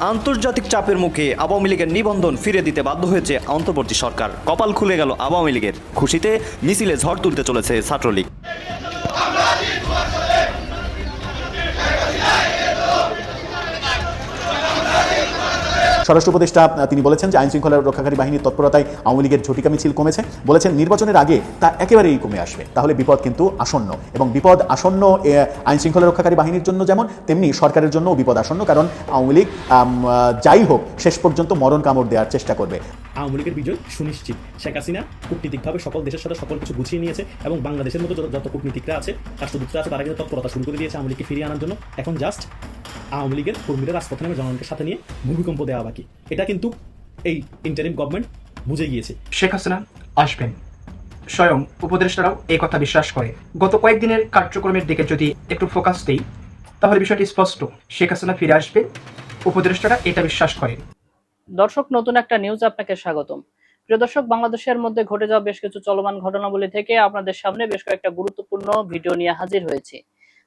আন্তর্জাতিক চাপের মুখে আওয়ামী লীগের নিবন্ধন ফিরে দিতে বাধ্য হয়েছে অন্তর্বর্তী সরকার। কপাল খুলে গেল আওয়ামী লীগের। খুশিতে মিছিলে ঝড় তুলতে চলেছে ছাত্রলীগ। স্বরাষ্ট্র উপদেষ্টা তিনি বলেছেন যে আইন শৃঙ্খলা রক্ষাকারী বাহিনীর তৎপরতায় আওয়ামী লীগের ঝটিকা মিছিল কমেছে। বলেছেন নির্বাচনের আগে তা একেবারেই কমে আসবে। তাহলে বিপদ কিন্তু আসন্ন। এবং বিপদ আসন্ন আইন শৃঙ্খলা রক্ষাকারী বাহিনীর জন্য যেমন, তেমনি সরকারের জন্য বিপদ আসন্ন। কারণ আওয়ামী লীগ যাই হোক, শেষ পর্যন্ত মরণ কামড় দেওয়ার চেষ্টা করবে। আওয়ামী লীগের বিজয় সুনিশ্চিত। শেখ হাসিনা কূটনীতিকভাবে সকল দেশের সাথে সকল কিছু গুছিয়ে নিয়েছে এবং বাংলাদেশের মতো যত- কূটনীতিকরা আছে, রাষ্ট্রদূতরা আছে, তারা কিন্তু তৎপরতা শুরু করে দিয়েছে আওয়ামী লীগকে ফিরিয়ে আনার জন্য। এখন জাস্ট আওয়ামী লীগের কর্মীরা রাজপথে নেমে জনগণকে সাথে নিয়ে ভূমিকম্প দেওয়া বাকি। এটা কিন্তু এই ইন্টারিম গভর্নমেন্ট বুঝে গিয়েছে। শেখ হাসিনা আসবেন। স্বয়ং উপদেষ্টারাও এই কথা বিশ্বাস করে। গত কয়েকদিনের কার্যক্রমের দিকে যদি একটু ফোকাস দেই, তাহলে বিষয়টি স্পষ্ট। শেখ হাসিনা ফিরে আসবে, উপদেষ্টারা এটা বিশ্বাস করেন দর্শক, নতুন একটা নিউজ আপনাকে স্বাগতম। প্রিয় দর্শক, বাংলাদেশের মধ্যে ঘটে যাওয়া বেশ কিছু চলমান ঘটনাবলী থেকে আপনাদের সামনে বেশ কয়েকটা গুরুত্বপূর্ণ ভিডিও নিয়ে হাজির হয়েছি,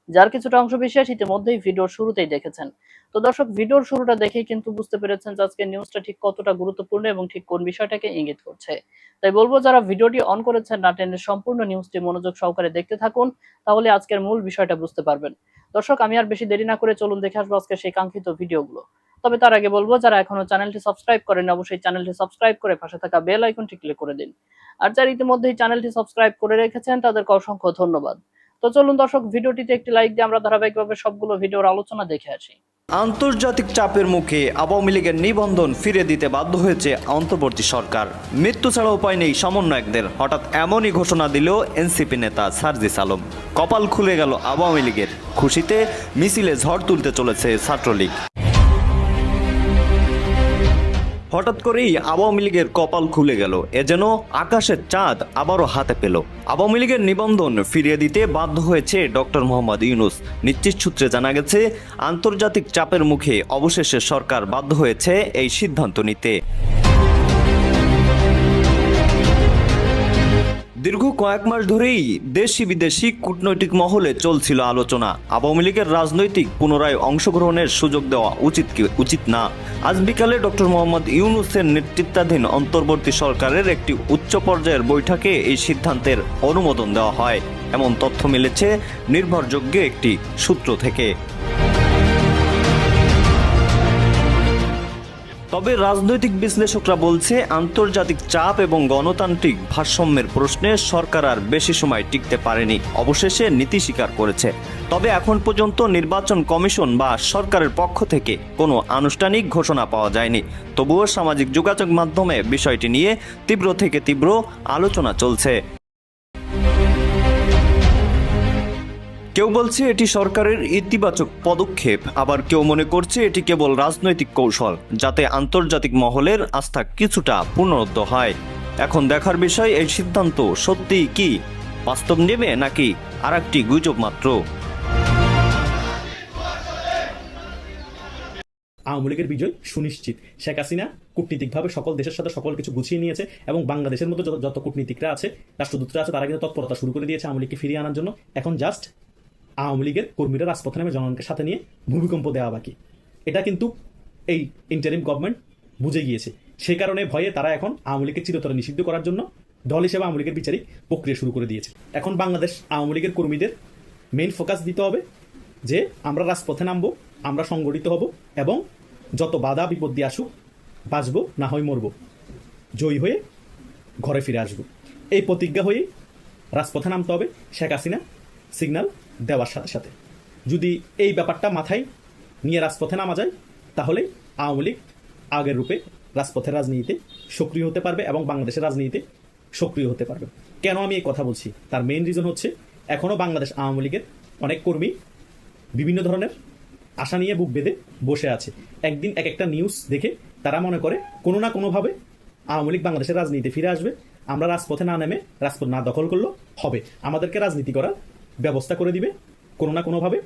যার কিছুটা অংশ বিশেষ ইতিমধ্যেই ভিডিওর শুরুতেই দেখেছেন। তো দর্শক ভিডিওর শুরুটা দেখেই কিন্তু বুঝতে পেরেছেন যে আজকে নিউজটা ঠিক কতটা গুরুত্বপূর্ণ এবং ঠিক কোন বিষয়টাকে ইঙ্গিত করছে। তাই বলব, যারা ভিডিওটি অন করেছেন, না টেনে সম্পূর্ণ নিউজটি মনোযোগ সহকারে দেখতে থাকুন, তাহলে আজকের মূল বিষয়টা বুঝতে পারবেন। দর্শক, আমি আর বেশি দেরি না করে চলুন দেখে আসব আজকে সেই কাঙ্ক্ষিত ভিডিওগুলো। তবে তার আগে বলব, যারা এখনও চ্যানেলটি সাবস্ক্রাইব করেন অবশ্যই চ্যানেলটি সাবস্ক্রাইব করে পাশে থাকা বেল আইকনটি ক্লিক করে দিন। আর যারা ইতিমধ্যেই চ্যানেলটি সাবস্ক্রাইব করে রেখেছেন, তাদেরকে অসংখ্য ধন্যবাদ। তো চলুন দর্শক, ভিডিওটিতে একটি লাইক দিয়ে আমরা ধারাবাহিকভাবে সবগুলো ভিডিওর আলোচনা দেখে আসি। আন্তর্জাতিক চাপের মুখে আওয়ামী লীগের নিবন্ধন ফিরে দিতে বাধ্য হয়েছে অন্তর্বর্তী সরকার। মৃত্যু ছাড়া উপায় নেই সমন্বয়কদের। হঠাৎ এমনই ঘোষণা দিল এনসিপি নেতা সার্জিস আলম। কপাল খুলে গেল আওয়ামী লীগের। খুশিতে মিছিলে ঝড় তুলতে চলেছে ছাত্রলীগ। হঠাৎ করেই আওয়ামী লীগের কপাল খুলে গেল। এ যেন আকাশের চাঁদ আবারও হাতে পেল। আওয়ামী লীগের নিবন্ধন ফিরিয়ে দিতে বাধ্য হয়েছে ডক্টর মোহাম্মদ ইউনুস। নিশ্চিত সূত্রে জানা গেছে, আন্তর্জাতিক চাপের মুখে অবশেষে সরকার বাধ্য হয়েছে এই সিদ্ধান্ত নিতে। দীর্ঘ কয়েক মাস ধরেই দেশি বিদেশি কূটনৈতিক মহলে চলছিল আলোচনা। আওয়ামী লীগের রাজনৈতিক পুনরায় অংশগ্রহণের সুযোগ দেওয়া উচিত কি উচিত না। আজ বিকালে ডক্টর মোহাম্মদ ইউনুসের নেতৃত্বাধীন অন্তর্বর্তী সরকারের একটি উচ্চ পর্যায়ের বৈঠকে এই সিদ্ধান্তের অনুমোদন দেওয়া হয়। এমন তথ্য মিলেছে নির্ভরযোগ্য একটি সূত্র থেকে। তবে রাজনৈতিক বিশ্লেষকরা বলছে, আন্তর্জাতিক চাপ এবং গণতান্ত্রিক ভারসাম্যের প্রশ্নে সরকার আর বেশি সময় টিকতে পারেনি। অবশেষে নীতি স্বীকার করেছে। তবে এখন পর্যন্ত নির্বাচন কমিশন বা সরকারের পক্ষ থেকে কোনো আনুষ্ঠানিক ঘোষণা পাওয়া যায়নি। তবুও সামাজিক যোগাযোগ মাধ্যমে বিষয়টি নিয়ে তীব্র থেকে তীব্র আলোচনা চলছে। কেউ বলছে এটি সরকারের ইতিবাচক পদক্ষেপ, আবার কেউ মনে করছে এটি কেবল রাজনৈতিক কৌশল, যাতে আন্তর্জাতিক মহলের আস্থা কিছুটা পুনরুদ্ধ হয়। এখন দেখার বিষয়, এই সিদ্ধান্ত সত্যিই কি? বাস্তব নেবে নাকি আর একটি গুজব মাত্র? আওয়ামী লীগের বিজয় সুনিশ্চিত। শেখ হাসিনা কূটনীতিকভাবে সকল দেশের সাথে সকল কিছু গুছিয়ে নিয়েছে এবং বাংলাদেশের মতো যত- কূটনীতিকরা আছে, রাষ্ট্রদূতরা আছে, তারা কিন্তু তৎপরতা শুরু করে দিয়েছে আওয়ামী লীগকে ফিরিয়ে আনার জন্য। এখন জাস্ট আওয়ামী লীগের কর্মীরা রাজপথে নামে জনগণকে সাথে নিয়ে ভূমিকম্প দেওয়া বাকি। এটা কিন্তু এই ইন্টারিম গভর্নমেন্ট বুঝে গিয়েছে। সে কারণে ভয়ে তারা এখন আওয়ামী লীগকে চিরতরে নিষিদ্ধ করার জন্য দল হিসেবে আওয়ামী লীগের বিচারিক প্রক্রিয়া শুরু করে দিয়েছে। এখন বাংলাদেশ আওয়ামী লীগের কর্মীদের মেইন ফোকাস দিতে হবে যে আমরা রাজপথে নামব, আমরা সংগঠিত হব এবং যত বাধা বিপত্তি আসুক, বাঁচবো, না হয় মরবো। জয়ী হয়ে ঘরে ফিরে আসব। এই প্রতিজ্ঞা হয়ে রাজপথে নামতে হবে। শেখ হাসিনা সিগন্যাল দেওয়ার সাথে সাথে। যদি এই ব্যাপারটা মাথায় নিয়ে রাজপথে নামা যায়, তাহলে আওয়ামী লীগ আগের রূপে রাজপথের রাজনীতিতে সক্রিয় হতে পারবে এবং বাংলাদেশের রাজনীতিতে সক্রিয় হতে পারবে। কেন আমি এই কথা বলছি? তার মেইন রিজন হচ্ছে এখনও বাংলাদেশ আওয়ামী লীগের অনেক কর্মী বিভিন্ন ধরনের আশা নিয়ে বুক বেঁধে বসে আছে। একদিন এক একটা নিউজ দেখে তারা মনে করে, কোনো না কোনোভাবে আওয়ামী লীগ বাংলাদেশের রাজনীতিতে ফিরে আসবে। আমরা রাজপথে না নেমে রাজপথ না দখল করলেও হবে। আমাদেরকে রাজনীতি করার ব্যবস্থা করে দিবে কোনো না কোনোভাবে,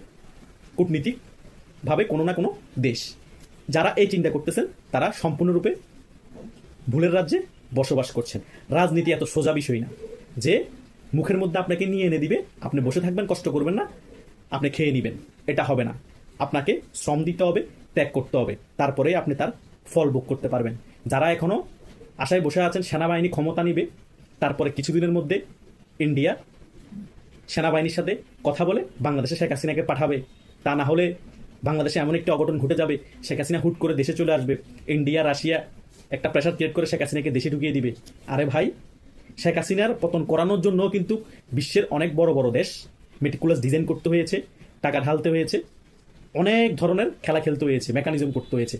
কূটনীতিকভাবে কোনো না কোনো দেশ। যারা এই চিন্তা করতেছেন, তারা সম্পূর্ণরূপে ভুলের রাজ্যে বসবাস করছেন। রাজনীতি এত সোজা বিষয় না। যে মুখের মধ্যে আপনাকে নিয়ে এনে দিবে, আপনি বসে থাকবেন, কষ্ট করবেন না, আপনি খেয়ে নেবেন। এটা হবে না। আপনাকে শ্রম দিতে হবে, ত্যাগ করতে হবে। তারপরে আপনি তার ফল ভোগ করতে পারবেন। যারা এখনও আশায় বসে আছেন, সেনাবাহিনী ক্ষমতা নিবে, তারপরে কিছুদিনের মধ্যে ইন্ডিয়া সেনাবাহিনীর সাথে কথা বলে বাংলাদেশে শেখ হাসিনাকে পাঠাবে। তা না হলে বাংলাদেশে এমন একটি অঘটন ঘটে যাবে, শেখ হাসিনা হুট করে দেশে চলে আসবে। ইন্ডিয়া, রাশিয়া একটা প্রেশার ক্রিয়েট করে শেখ হাসিনাকে দেশে ঢুকিয়ে দিবে। আরে ভাই, শেখ হাসিনার পতন করানোর জন্য কিন্তু বিশ্বের অনেক বড় বড় দেশ মেটিকুলাস ডিজাইন করতে হয়েছে, টাকা ঢালতে হয়েছে, অনেক ধরনের খেলা খেলতে হয়েছে মেকানিজম করতে হয়েছে।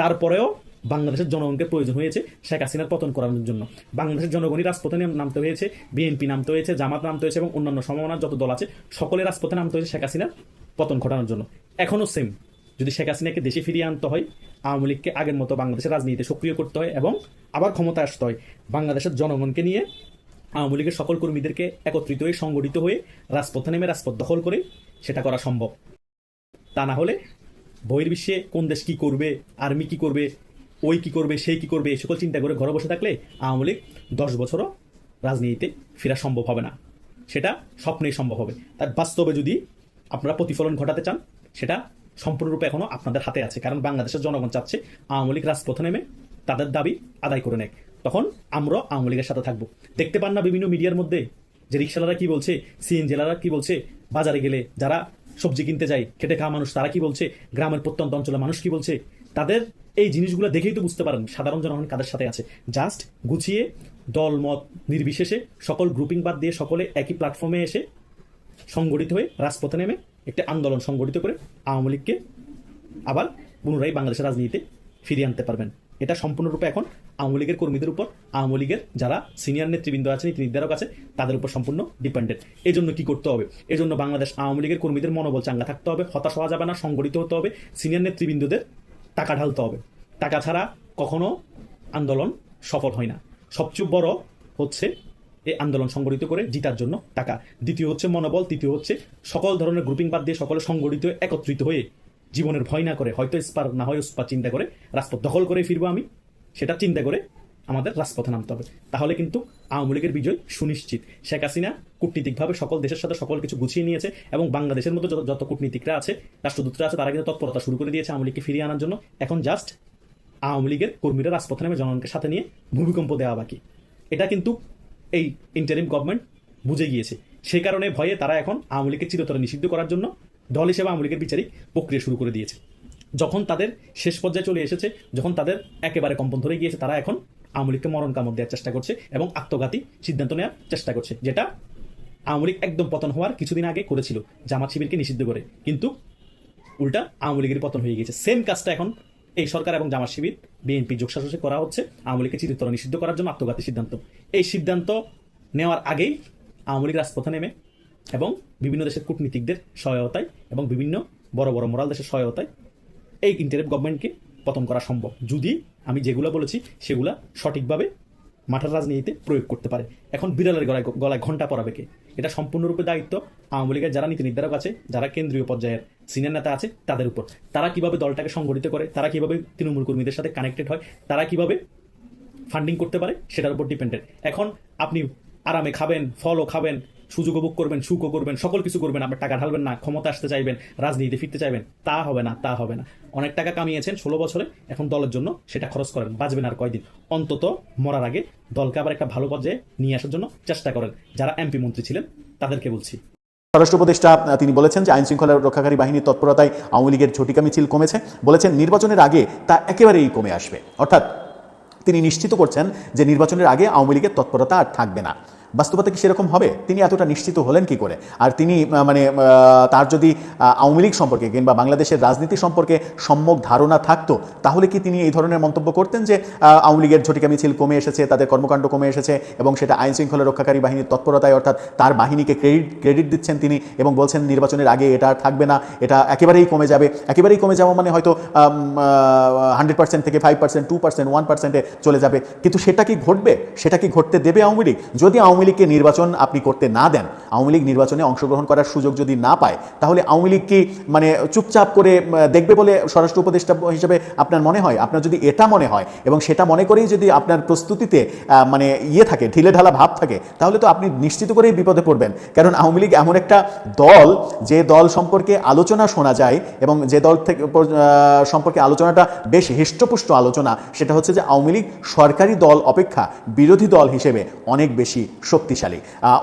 তারপরেও বাংলাদেশের জনগণকে প্রয়োজন হয়েছে শেখ হাসিনার পতন করানোর জন্য। বাংলাদেশের জনগণই রাজপথে নামতে হয়েছে, বিএনপি নামতে হয়েছে, জামাত নামতে হয়েছে এবং অন্যান্য সমমনার যত দল আছে, সকলে রাজপথে নামতে হয়েছে শেখ হাসিনার পতন ঘটানোর জন্য। এখনও সেম যদি শেখ হাসিনাকে দেশে ফিরিয়ে আনতে হয়, আওয়ামী লীগকে আগের মতো বাংলাদেশের রাজনীতিতে সক্রিয় করতে হয় এবং আবার ক্ষমতায় আসতে হয়, বাংলাদেশের জনগণকে নিয়ে আওয়ামী লীগের সকল কর্মীদেরকে একত্রিত হয়ে, সংগঠিত হয়ে রাজপথে নেমে রাজপথ দখল করে সেটা করা সম্ভব। তা না হলে বহির্বিশ্বে কোন দেশ কী করবে, আর্মি কী করবে ওই কি করবে সেই কি করবে, এই সকল চিন্তা করে ঘরে বসে থাকলে আওয়ামী লীগ দশ বছরও রাজনীতিতে ফেরা সম্ভব হবে না। সেটা স্বপ্নেই সম্ভব হবে। তার বাস্তবে যদি আপনারা প্রতিফলন ঘটাতে চান, সেটা সম্পূর্ণরূপে এখনও আপনাদের হাতে আছে। কারণ বাংলাদেশের জনগণ চাচ্ছে আওয়ামী লীগ রাজপথে নেমে তাদের দাবি আদায় করে নেয় তখন আমরাও আওয়ামী লীগের সাথে থাকব। দেখতে পান না বিভিন্ন মিডিয়ার মধ্যে যে রিক্সালারা কি বলছে, সিএন জেলারা কি বলছে, বাজারে গেলে যারা সবজি কিনতে যায়, খেটে খাওয়া মানুষ, তারা কি বলছে, গ্রামের প্রত্যন্ত অঞ্চলের মানুষ কি বলছে তাদের এই জিনিসগুলো দেখেই তো বুঝতে পারেন, সাধারণ জনগণ কাদের সাথে আছে। জাস্ট গুছিয়ে দল মত নির্বিশেষে, সকল গ্রুপিং বাদ দিয়ে সকলে একই প্ল্যাটফর্মে এসে সংগঠিত হয়ে রাজপথে নেমে একটি আন্দোলন সংগঠিত করে আওয়ামী লীগকে আবার পুনরায় বাংলাদেশের রাজনীতিতে ফিরিয়ে আনতে পারবেন। এটা সম্পূর্ণরূপে এখন আওয়ামী লীগের কর্মীদের উপর, আওয়ামী লীগের যারা সিনিয়র নেতৃবৃন্দ আছে নীতি নির্ধারক আছে, তাদের উপর সম্পূর্ণ ডিপেন্ডেন্ট এই জন্য কী করতে হবে? এই জন্য বাংলাদেশ আওয়ামী লীগের কর্মীদের মনোবল চাঙ্গা থাকতে হবে, হতাশ হওয়া যাবে না, সংগঠিত হতে হবে। সিনিয়র নেতৃবৃন্দদের টাকা ঢালতে হবে। টাকা ছাড়া কখনো আন্দোলন সফল হয় না। সবচেয়ে বড় হচ্ছে এই আন্দোলন সংগঠিত করে জিতার জন্য টাকা। দ্বিতীয় হচ্ছে মনোবল, তৃতীয় হচ্ছে সকল ধরনের গ্রুপিং বাদ দিয়ে সকলে সংগঠিত, একত্রিত হয়ে জীবনের ভয় না করে, হয়তো স্পার না হয় স্পার চিন্তা করে রাস্তা দখল করে ফিরবো আমি, সেটা চিন্তা করে আমাদের রাজপথে নামতে হবে। তাহলে কিন্তু আওয়ামী লীগের বিজয় সুনিশ্চিত। শেখ হাসিনা কূটনীতিকভাবে সকল দেশের সাথে সকল কিছু গুছিয়ে নিয়েছে এবং বাংলাদেশের মধ্যে যত কূটনীতিকরা আছে, রাষ্ট্রদূতরা আছে, তারা কিন্তু তৎপরতা শুরু করে দিয়েছে আওয়ামী লীগকে ফিরিয়ে আনার জন্য। এখন জাস্ট আওয়ামী লীগের কর্মীরা রাজপথে নামে জনগণকে সাথে নিয়ে ভূমিকম্প দেওয়া বাকি। এটা কিন্তু এই ইন্টারিম গভর্নমেন্ট বুঝে গিয়েছে। সেই কারণে ভয়ে তারা এখন আওয়ামী লীগকে চিরতরে নিষিদ্ধ করার জন্য দল হিসেবে আওয়ামী লীগের বিচারিক প্রক্রিয়া শুরু করে দিয়েছে। যখন তাদের শেষ পর্যায়ে চলে এসেছে, যখন তাদের একেবারে কম্পন ধরে গিয়েছে, তারা এখন আওয়ামী লীগকে মরণ কামড় দেওয়ার চেষ্টা করছে এবং আত্মঘাতী সিদ্ধান্ত নেওয়ার চেষ্টা করছে, যেটা আওয়ামী লীগ একদম পতন হওয়ার কিছুদিন আগে করেছিল, জামাত শিবিরকে নিষিদ্ধ করে। কিন্তু উল্টা আওয়ামী লীগের পতন হয়ে গিয়েছে। সেম কাজটা এখন এই সরকার এবং জামাত শিবির বিএনপি যোগসাজসে করা হচ্ছে। আওয়ামী লীগকে চিরতরে নিষিদ্ধ করার জন্য আত্মঘাতী সিদ্ধান্ত। এই সিদ্ধান্ত নেওয়ার আগেই আওয়ামী লীগ রাজপথে নেমে এবং বিভিন্ন দেশের কূটনীতিকদের সহায়তায় এবং বিভিন্ন বড় বড় মোরাল দেশের সহায়তায় এই ইন্টারিম গভর্নমেন্টকে পতন করা সম্ভব। যদি আমি যেগুলো বলেছি, সেগুলা সঠিকভাবে মাঠের রাজনীতিতে প্রয়োগ করতে পারে। এখন বিড়ালের গলায় গলায় ঘণ্টা পড়াবে কে? এটা সম্পূর্ণরূপে দায়িত্ব আওয়ামী লীগের যারা নীতি নির্ধারক আছে, যারা কেন্দ্রীয় পর্যায়ের সিনিয়র নেতা আছে, তাদের উপর। তারা কীভাবে দলটাকে সংগঠিত করে, তারা কীভাবে তৃণমূল কর্মীদের সাথে কানেক্টেড হয়, তারা কীভাবে ফান্ডিং করতে পারে, সেটার উপর ডিপেন্ডেন্ট এখন আপনি আরামে খাবেন, ফলও খাবেন সুযোগ উপভোগ করবেন সুখও করবেন, সকল কিছু করবেন আপনি টাকা ঢালবেন না, ক্ষমতা আসতে চাইবেন, রাজনীতিতে ফিরতে চাইবেন, তা হবে না, তা হবে না। অনেক টাকা কামিয়েছেন ষোলো বছরে, এখন দলের জন্য সেটা খরচ করেন, বাঁচবেন আর কয়দিন? অন্তত মরার আগে দলকে আবার একটা ভালো পর্যায়ে নিয়ে আসার জন্য চেষ্টা করেন। যারা এমপি মন্ত্রী ছিলেন, তাদেরকে বলছি। স্বরাষ্ট্র উপদেষ্টা তিনি বলেছেন যে আইন শৃঙ্খলা রক্ষাকারী বাহিনীর তৎপরতায় আওয়ামী লীগের ঝটিকা মিছিল কমেছে। বলেছেন, নির্বাচনের আগে তা একেবারেই কমে আসবে। অর্থাৎ তিনি নিশ্চিত করছেন যে নির্বাচনের আগে আওয়ামী লীগের তৎপরতা আর থাকবে না। বাস্তবতা কি সেরকম হবে? তিনি এতটা নিশ্চিত হলেন কি করে? আর তিনি মানে তার যদি আওয়ামী লীগ সম্পর্কে কিংবা বাংলাদেশের রাজনীতি সম্পর্কে সম্যক ধারণা থাকতো, তাহলে কি তিনি এই ধরনের মন্তব্য করতেন যে আওয়ামী লীগের ঝটিকা মিছিল কমে এসেছে, তাদের কর্মকাণ্ড কমে এসেছে এবং সেটা আইন শৃঙ্খলা রক্ষাকারী বাহিনীর তৎপরতায় অর্থাৎ তার বাহিনীকে ক্রেডিট ক্রেডিট দিচ্ছেন তিনি এবং বলছেন নির্বাচনের আগে এটা আর থাকবে না, এটা একেবারেই কমে যাবে। একেবারেই কমে যাওয়া মানে হয়তো হান্ড্রেড পার্সেন্ট থেকে five percent two percent one পার্সেন্টে চলে যাবে। কিন্তু সেটা কি ঘটবে? সেটা কি ঘটতে দেবে আওয়ামী লীগ? যদি আওয়ামী আওয়ামী লীগকে নির্বাচন আপনি করতে না দেন, আওয়ামী লীগ নির্বাচনে অংশগ্রহণ করার সুযোগ যদি না পায়, তাহলে আওয়ামী লীগ কি মানে চুপচাপ করে দেখবে বলে স্বরাষ্ট্র উপদেষ্টা হিসেবে আপনার মনে হয়? আপনার যদি এটা মনে হয় এবং সেটা মনে করেই যদি আপনার প্রস্তুতিতে মানে ইয়ে থাকে, ঢিলে ঢালা ভাব থাকে, তাহলে তো আপনি নিশ্চিত করেই বিপদে পড়বেন। কারণ আওয়ামী লীগ এমন একটা দল, যে দল সম্পর্কে আলোচনা শোনা যায় এবং যে দল থেকে সম্পর্কে আলোচনাটা বেশ হৃষ্টপুষ্ট আলোচনা, সেটা হচ্ছে যে আওয়ামী লীগ সরকারি দল অপেক্ষা বিরোধী দল হিসেবে অনেক বেশি শক্তিশালী।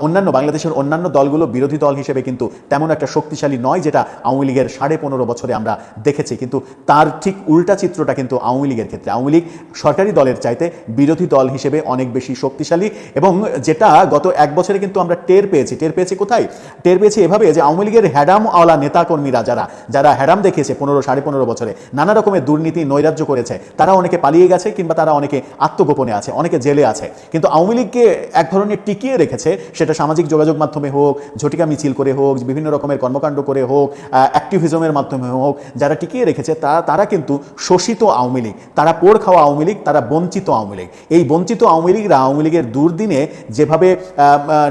অন্যান্য বাংলাদেশের অন্যান্য দলগুলো বিরোধী দল হিসেবে কিন্তু তেমন একটা শক্তিশালী নয় যেটা আওয়ামী লীগের সাড়ে পনেরো বছরে আমরা দেখেছি। কিন্তু তার ঠিক উল্টা চিত্রটা কিন্তু আওয়ামী লীগের ক্ষেত্রে। আওয়ামী লীগ সরকারি দলের চাইতে বিরোধী দল হিসেবে অনেক বেশি শক্তিশালী এবং যেটা গত এক বছরে কিন্তু আমরা টের পেয়েছি। টের পেয়েছি কোথায়? টের পেয়েছি এভাবে যে আওয়ামী লীগের হ্যাডাম আওলা নেতাকর্মীরা যারা যারা হ্যাডাম দেখিয়েছে পনেরো, সাড়ে পনেরো বছরে, নানা রকমের দুর্নীতি, নৈরাজ্য করেছে, তারা অনেকে পালিয়ে গেছে কিংবা তারা অনেকে আত্মগোপনে আছে, অনেকে জেলে আছে। কিন্তু আওয়ামী লীগকে এক ধরনের টিকিয়ে রেখেছে, সেটা সামাজিক যোগাযোগ মাধ্যমে হোক, ঝটিকা মিছিল করে হোক, বিভিন্ন রকমের কর্মকাণ্ড করে হোক অ্যাক্টিভিজমের মাধ্যমে হোক, যারা টিকিয়ে রেখেছে, তা, তারা কিন্তু শোষিত আওয়ামী লীগ, তারা পোড় খাওয়া আওয়ামী লীগ, তারা বঞ্চিত আওয়ামী লীগ। এই বঞ্চিত আওয়ামী লীগরা আওয়ামী লীগের দুর্দিনে যেভাবে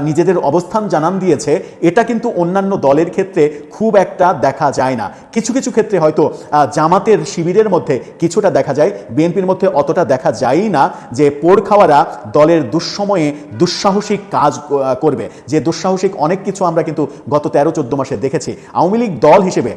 নিজেদের অবস্থান জানান দিয়েছে, এটা কিন্তু অন্যান্য দলের ক্ষেত্রে খুব একটা দেখা যায় না। কিছু কিছু ক্ষেত্রে হয়তো জামাতের শিবিরের মধ্যে কিছুটা দেখা যায়, বিএনপির মধ্যে অতটা দেখা যায়ই না যে পোড় খাওয়ারা দলের দুঃসময়ে দুঃসাহসিক কাজ করবে। যে দুঃসাহসিক অনেক কিছু আমরা কিন্তু গত তেরো, চোদ্দ মাসে দেখেছি। আওয়ামী লীগ দল হিসেবে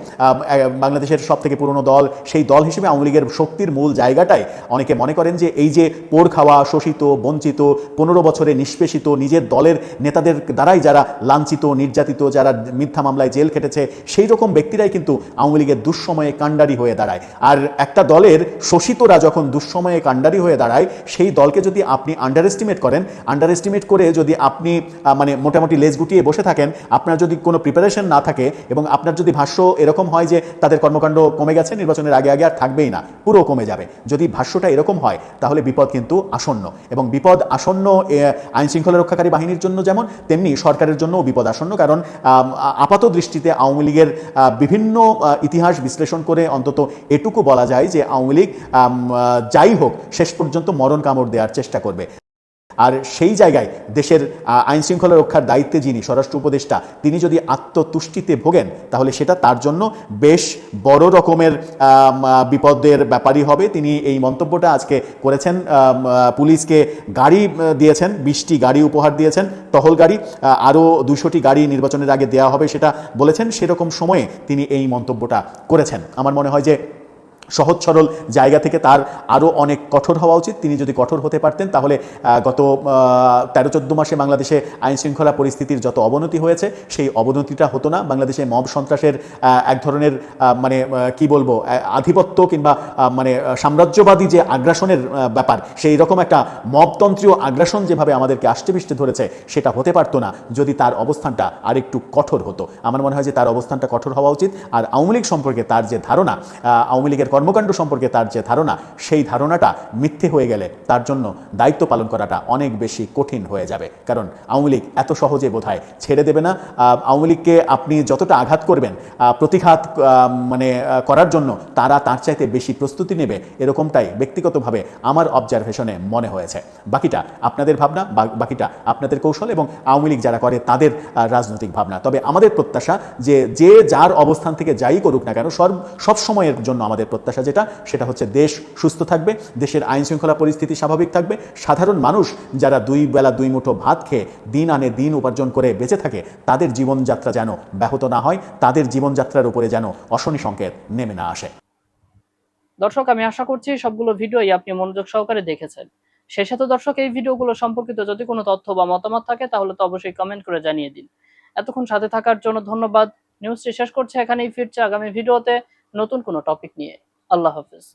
বাংলাদেশের সব থেকে পুরনো দল, সেই দল হিসেবে আওয়ামী লীগের শক্তির মূল জায়গাটাই অনেকে মনে করেন যে এই যে পোড় খাওয়া, শোষিত, বঞ্চিত, পনেরো বছরে নিষ্পেষিত নিজের দলের নেতাদের দ্বারাই যারা লাঞ্ছিত, নির্যাতিত, যারা মিথ্যা মামলায় জেল খেটেছে, সেই রকম ব্যক্তিরাই কিন্তু আওয়ামী লীগের দুঃসময়ে কাণ্ডারি হয়ে দাঁড়ায়। আর একটা দলের শোষিতরা যখন দুঃসময়ে কাণ্ডারি হয়ে দাঁড়ায়, সেই দলকে যদি আপনি আন্ডার এস্টিমেট করেন আন্ডার এস্টিমেট করে যদি আপনি মানে মোটামুটি লেজ গুটিয়ে বসে থাকেন, আপনার যদি কোনো প্রিপারেশন না থাকে এবং আপনার যদি ভাষ্য এরকম হয় যে তাদের কর্মকাণ্ড কমে গেছে, নির্বাচনের আগে আগে আর থাকবেই না, পুরো কমে যাবে। যদি ভাষ্যটা এরকম হয়, তাহলে বিপদ কিন্তু আসন্ন এবং বিপদ আসন্ন আইন শৃঙ্খলা রক্ষাকারী বাহিনীর জন্য যেমন, তেমনি সরকারের জন্যও বিপদ আসন্ন কারণ আপাত দৃষ্টিতে আওয়ামী লীগের বিভিন্ন ইতিহাস বিশ্লেষণ করে অন্তত এটুকু বলা যায় যে আওয়ামী লীগ যাই হোক, শেষ পর্যন্ত মরণ কামড় দেওয়ার চেষ্টা করবে। আর সেই জায়গায় দেশের আইন শৃঙ্খলা রক্ষার দায়িত্বে যিনি স্বরাষ্ট্র উপদেষ্টা, তিনি যদি আত্মতুষ্টিতে ভোগেন, তাহলে সেটা তার জন্য বেশ বড় রকমের বিপদের ব্যাপারই হবে। তিনি এই মন্তব্যটা আজকে করেছেন পুলিশকে গাড়ি দিয়েছেন, বিশটি গাড়ি উপহার দিয়েছেন, টহল গাড়ি আরও দুশোটি গাড়ি নির্বাচনের আগে দেওয়া হবে সেটা বলেছেন। সেরকম সময়ে তিনি এই মন্তব্যটা করেছেন। আমার মনে হয় যে সহজ সরল জায়গা থেকে তার আরও অনেক কঠোর হওয়া উচিত। তিনি যদি কঠোর হতে পারতেন, তাহলে গত তেরো চোদ্দ মাসে বাংলাদেশে আইন শৃঙ্খলা পরিস্থিতির যত অবনতি হয়েছে, সেই অবনতিটা হতো না। বাংলাদেশে মব সন্ত্রাসের এক ধরনের মানে কি বলব আধিপত্য কিংবা মানে সাম্রাজ্যবাদী যে আগ্রাসনের ব্যাপার, সেই রকম একটা মবতন্ত্রীয় আগ্রাসন যেভাবে আমাদেরকে আষ্টেপৃষ্টে ধরেছে, সেটা হতে পারতো না। যদি তার অবস্থানটা আরেকটু কঠোর হতো, আমার মনে হয় যে তার অবস্থানটা কঠোর হওয়া উচিত। আর আওয়ামী লীগ সম্পর্কে তার যে ধারণা আওয়ামী লীগের কর্মকাণ্ড সম্পর্কে তার যে ধারণা, সেই ধারণাটা মিথ্যে হয়ে গেলে তার জন্য দায়িত্ব পালন করাটা অনেক বেশি কঠিন হয়ে যাবে। কারণ আওয়ামী লীগ এত সহজে বোধহয় ছেড়ে দেবে না। আওয়ামী লীগকে আপনি যতটা আঘাত করবেন প্রতিঘাত মানে করার জন্য তারা তার চাইতে বেশি প্রস্তুতি নেবে এরকমটাই ব্যক্তিগতভাবে আমার অবজারভেশনে মনে হয়েছে। বাকিটা আপনাদের ভাবনা বাকিটা আপনাদের কৌশল এবং আওয়ামী লীগ যারা করে তাদের রাজনৈতিক ভাবনা। তবে আমাদের প্রত্যাশা যে যে যার অবস্থান থেকে যাই করুক না কেন সব সব সময়ের জন্য আমাদের প্রত্যাশা যেটা, সেটা হচ্ছে দেশ সুস্থ থাকবে, দেশের আইন শৃঙ্খলা পরিস্থিতি স্বাভাবিক থাকবে। সাধারণ মানুষ যারা দুই বেলা দুই মুঠো ভাত খেয়ে দিন আনে দিন উপার্জন করে বেঁচে থাকে, তাদের জীবনযাত্রা যেন ব্যাহত না হয়, তাদের জীবনযাত্রার উপরে যেন অশনি সংকেত নেমে না আসে। দর্শক, আমি আশা করছি সবগুলো ভিডিওই আপনি মনোযোগ সহকারে দেখেছেন। সেই সাথে দর্শক, এই ভিডিওগুলো সম্পর্কিত যদি কোনো তথ্য বা মতামত থাকে, তাহলে তো অবশ্যই কমেন্ট করে জানিয়ে দিন। এতক্ষণ সাথে থাকার জন্য ধন্যবাদ। নিউজটি শেষ করছে, এখানেই ফিরছে আগামী ভিডিওতে নতুন কোনো টপিক নিয়ে। আল্লাহ হাফিজ।